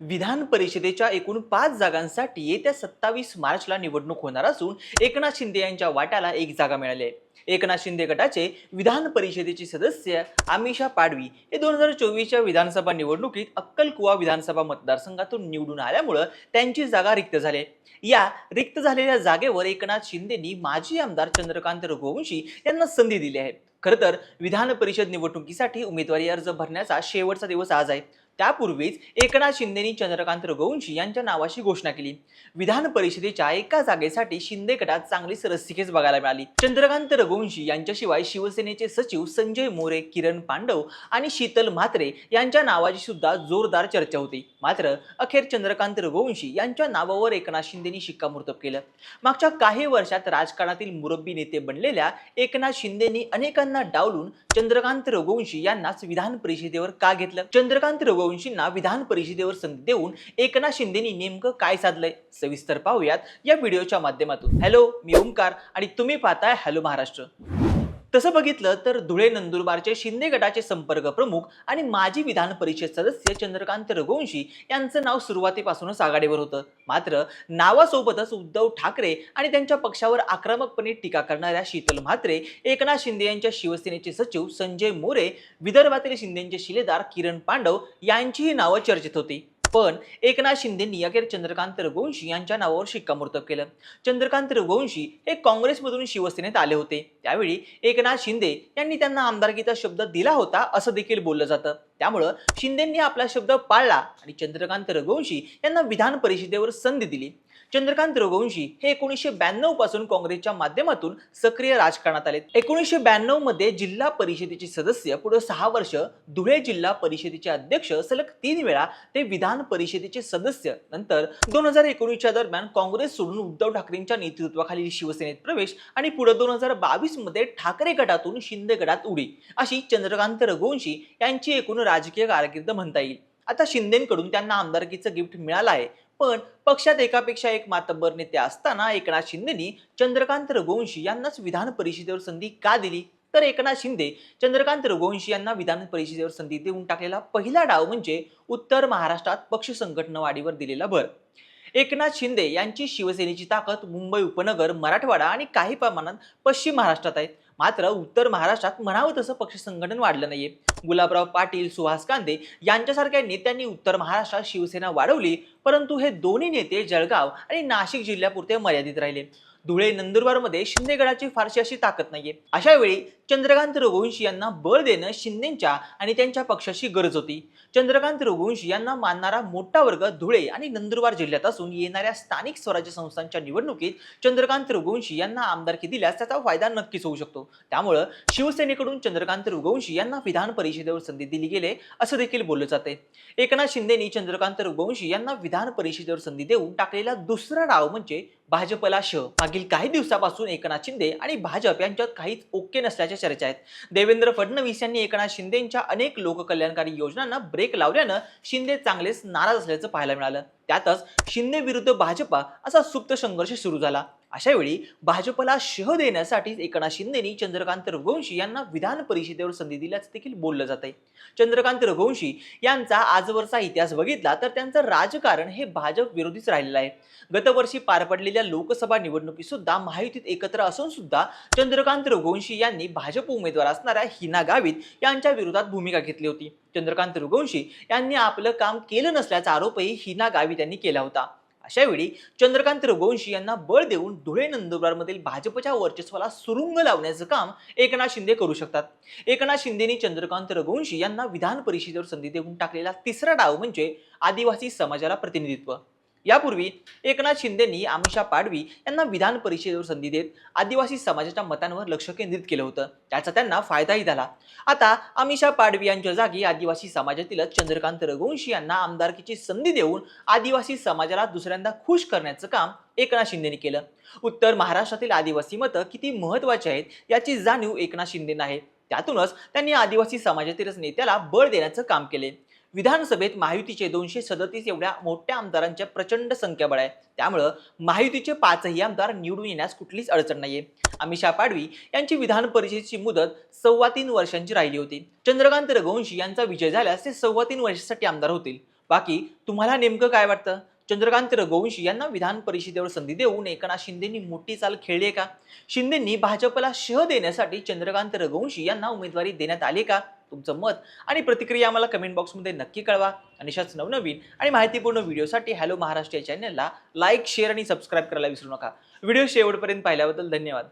विधान परिषदेच्या एकूण पाच जागांसाठी येत्या सत्तावीस मार्चला निवडणूक होणार असून एकनाथ शिंदे यांच्या वाट्याला एक जागा मिळाली आहे. एकनाथ शिंदे गटाचे विधान परिषदेचे सदस्य आमिषा पाडवी हे दोन हजार चोवीसच्या विधानसभा निवडणुकीत अक्कलकुवा विधानसभा मतदारसंघातून निवडून आल्यामुळं त्यांची जागा रिक्त झाली या रिक्त झालेल्या जागेवर एकनाथ शिंदेनी माजी आमदार चंद्रकांत रघुवंशी यांना संधी दिली आहे. खरं तर विधान परिषद निवडणुकीसाठी उमेदवारी अर्ज भरण्याचा शेवटचा दिवस आज आहे. त्यापूर्वीच एकनाथ शिंदेनी चंद्रकांत रघुवंशी यांच्या नावाची घोषणा केली. विधान परिषदेच्या एका जागेसाठी शिंदे गटात चांगलीच रस्सीखेच बघायला मिळाली. चंद्रकांत रघुवंशी यांच्याशिवाय शिवसेनेचे सचिव संजय मोरे किरण पांडव आणि शीतल म्हात्रे यांच्या नावाची सुद्धा जोरदार चर्चा होती. मात्र अखेर चंद्रकांत रघुवंशी यांच्या नावावर एकनाथ शिंदेनी शिक्कामोर्तब केलं. मागच्या काही वर्षात राजकारणातील मुरब्बी नेते बनलेल्या एकनाथ शिंदेनी अनेकांना डावलून चंद्रकांत रघुवंशी यांनाच विधान परिषदेवर का घेतलं? चंद्रकांत रघुवंशींना विधान परिषदेवर संधी देऊन एकनाथ शिंदेनी नेमकं काय साधलंय? सविस्तर पाहूयात या व्हिडिओच्या माध्यमातून. हॅलो मी ओंकार आणि तुम्ही पाहताय हॅलो महाराष्ट्र. तसं बघितलं तर धुळे नंदुरबारचे शिंदे गटाचे संपर्क प्रमुख आणि माजी विधान परिषद सदस्य चंद्रकांत रघुवंशी यांचं नाव सुरुवातीपासूनच आघाडीवर होतं. मात्र नावासोबतच उद्धव ठाकरे आणि त्यांच्या पक्षावर आक्रमकपणे टीका करणाऱ्या शीतल म्हात्रे एकनाथ शिंदे यांच्या शिवसेनेचे सचिव संजय मोरे विदर्भातील शिंदेचे शिलेदार किरण पांडव यांचीही नावं चर्चेत होती. पण एकनाथ शिंदेंनी अखेर चंद्रकांत रघुवंशी यांच्या नावावर शिक्कामोर्तब केलं. चंद्रकांत रघुवंशी हे काँग्रेसमधून शिवसेनेत आले होते. त्यावेळी एकनाथ शिंदे यांनी त्यांना आमदारकीचा शब्द दिला होता असं देखील बोललं जातं. त्यामुळं शिंदेंनी आपला शब्द पाळला आणि चंद्रकांत रघुवंशी यांना विधान परिषदेवर संधी दिली. चंद्रकांत रघुवंशी हे एकोणीसशे ब्याण्णवपासून काँग्रेसच्या माध्यमातून सक्रिय राजकारणात आले एकोणीसशे ब्याण्णवमध्ये जिल्हा परिषदेचे सदस्य पुढे सहा वर्ष धुळे जिल्हा परिषदेचे अध्यक्ष सलग तीन वेळा ते विधान परिषदेचे सदस्य नंतर दोन हजार एकोणीसच्या दरम्यान काँग्रेस सोडून उद्धव ठाकरेंच्या नेतृत्वाखालील शिवसेनेत प्रवेश आणि पुढे दोन हजार बावीसमध्ये ठाकरे गटातून शिंदे गटात उडी. अशी चंद्रकांत रघुवंशी यांची एकूण राजकीय कारकीर्द म्हणता येईल. आता शिंदेकडून त्यांना आमदारकीचं गिफ्ट मिळालं आहे. पण पक्षात एकापेक्षा एक मातब्बर नेते असताना एकनाथ शिंदेनी चंद्रकांत रघुवंशी यांनाच विधान परिषदेवर संधी का दिली? तर एकनाथ शिंदे चंद्रकांत रघुवंशी यांना विधान परिषदेवर संधी देऊन टाकलेला पहिला डाव म्हणजे उत्तर महाराष्ट्रात पक्ष संघटना वाढीवर दिलेला भर. एकनाथ शिंदे यांची शिवसेनेची ताकद मुंबई उपनगर मराठवाडा आणि काही प्रमाणात पश्चिम महाराष्ट्रात आहे. मात्र उत्तर महाराष्ट्रात म्हणावं तसं पक्ष संघटन वाढलं नाहीये. गुलाबराव पाटील सुहास कांदे यांच्यासारख्या नेत्यांनी उत्तर महाराष्ट्रात शिवसेना वाढवली परंतु हे दोन्ही नेते जळगाव आणि नाशिक जिल्ह्यापुरते मर्यादित राहिले. धुळे नंदुरबारमध्ये शिंदेगडाची फारशी अशी ताकद नाहीये. अशा वेळी चंद्रकांत रघुवंशी यांना बळ देणं शिंदेच्या आणि त्यांच्या पक्षाची गरज होती. चंद्रकांत रघुवंशी यांना मानणारा मोठा वर्ग धुळे आणि नंदुरबार जिल्ह्यात असून येणाऱ्या स्थानिक स्वराज्य संस्थांच्या निवडणुकीत चंद्रकांत रघुवंशी यांना आमदारकी दिल्यास त्याचा फायदा नक्कीच होऊ शकतो. त्यामुळं शिवसेनेकडून चंद्रकांत रघुवंशी यांना विधान परिषदेवर संधी दिली गेले असं देखील बोललं जाते एकनाथ शिंदेनी चंद्रकांत रघुवंशी यांना विधान परिषदेवर संधी देऊन टाकलेला दुसरा डाव म्हणजे भाजपला श मागील काही दिवसापासून एकनाथ शिंदे आणि भाजप यांच्यात काहीच ओके नसल्याच्या चर्चा आहेत. देवेंद्र फडणवीस यांनी एकनाथ शिंदेच्या अनेक लोककल्याणकारी योजनांना ब्रेक लावल्यानं शिंदे चांगलेच नाराज असल्याचं पाहायला मिळालं. त्यातच शिंदे विरुद्ध भाजपा असा सुप्त संघर्ष सुरू झाला. अशा वेळी भाजपला शह देण्यासाठी एकनाथ शिंदेनी चंद्रकांत रघुवंशी यांना विधान परिषदेवर संधी दिल्याचं देखील बोललं जात आहे चंद्रकांत रघुवंशी यांचा आजवरचा इतिहास बघितला तर त्यांचं राजकारण हे भाजप विरोधीच राहिलेलं आहे. गतवर्षी पार पडलेल्या लोकसभा निवडणुकीत सुद्धा महायुतीत एकत्र असून सुद्धा चंद्रकांत रघुवंशी यांनी भाजप उमेदवार असणाऱ्या हिना गावित यांच्या विरोधात भूमिका घेतली होती. चंद्रकांत रघुवंशी यांनी आपलं काम केलं नसल्याचा आरोपही हिना गावित यांनी केला होता. अशावेळी चंद्रकांत रघुवंशी यांना बळ देऊन धुळे नंदुरबारमधील भाजपच्या वर्चस्वाला सुरुंग लावण्याचं काम एकनाथ शिंदे करू शकतात. एकनाथ शिंदेनी चंद्रकांत रघुवंशी यांना विधान परिषदेवर संधी देऊन टाकलेला तिसरा डाव म्हणजे आदिवासी समाजाला प्रतिनिधित्व. यापूर्वी एकनाथ शिंदेंनी आमिषा पाडवी यांना विधान परिषदेवर संधी देत आदिवासी समाजाच्या मतांवर लक्ष केंद्रित केलं होतं. त्याचा त्यांना फायदाही झाला. आता आमिषा पाडवी यांच्या जागी आदिवासी समाजातीलच चंद्रकांत रघुवंशी यांना आमदारकीची संधी देऊन आदिवासी समाजाला दुसऱ्यांदा खुश करण्याचं काम एकनाथ शिंदेनी केलं. उत्तर महाराष्ट्रातील आदिवासी मतं किती महत्वाची आहेत याची जाणीव एकनाथ शिंदेना आहे. त्यातूनच त्यांनी आदिवासी समाजातीलच नेत्याला बळ देण्याचं काम केले. विधानसभेत महायुतीचे दोनशे सदतीस एवढ्या मोठ्या आमदारांच्या प्रचंड संख्याबळ आहे. त्यामुळं महायुतीचे पाचही आमदार निवडून येण्यास कुठलीच अडचण नाहीये. अमिषा पाडवी यांची विधान परिषदेची मुदत सव्वा तीन वर्षांची राहिली होती. चंद्रकांत रघुवंशी यांचा विजय झाल्यास ते सव्वा तीन वर्षासाठी आमदार होतील. बाकी तुम्हाला नेमकं काय वाटतं? चंद्रकांत रघुवंशी यांना विधान परिषदेवर संधी देऊन एकनाथ शिंदेनी मोठी चाल खेळली आहे का? शिंदेंनी भाजपला शह देण्यासाठी चंद्रकांत रघुवंशी यांना उमेदवारी देण्यात आली का? तुमचं मत आणि प्रतिक्रिया आम्हाला कमेंट बॉक्समध्ये नक्की कळवा. आणि अशाच नवनवीन आणि माहितीपूर्ण व्हिडिओसाठी हॅलो महाराष्ट्र या चॅनलला लाईक शेअर आणि सबस्क्राईब करायला विसरू नका. व्हिडिओ शेवटपर्यंत पाहिल्याबद्दल धन्यवाद.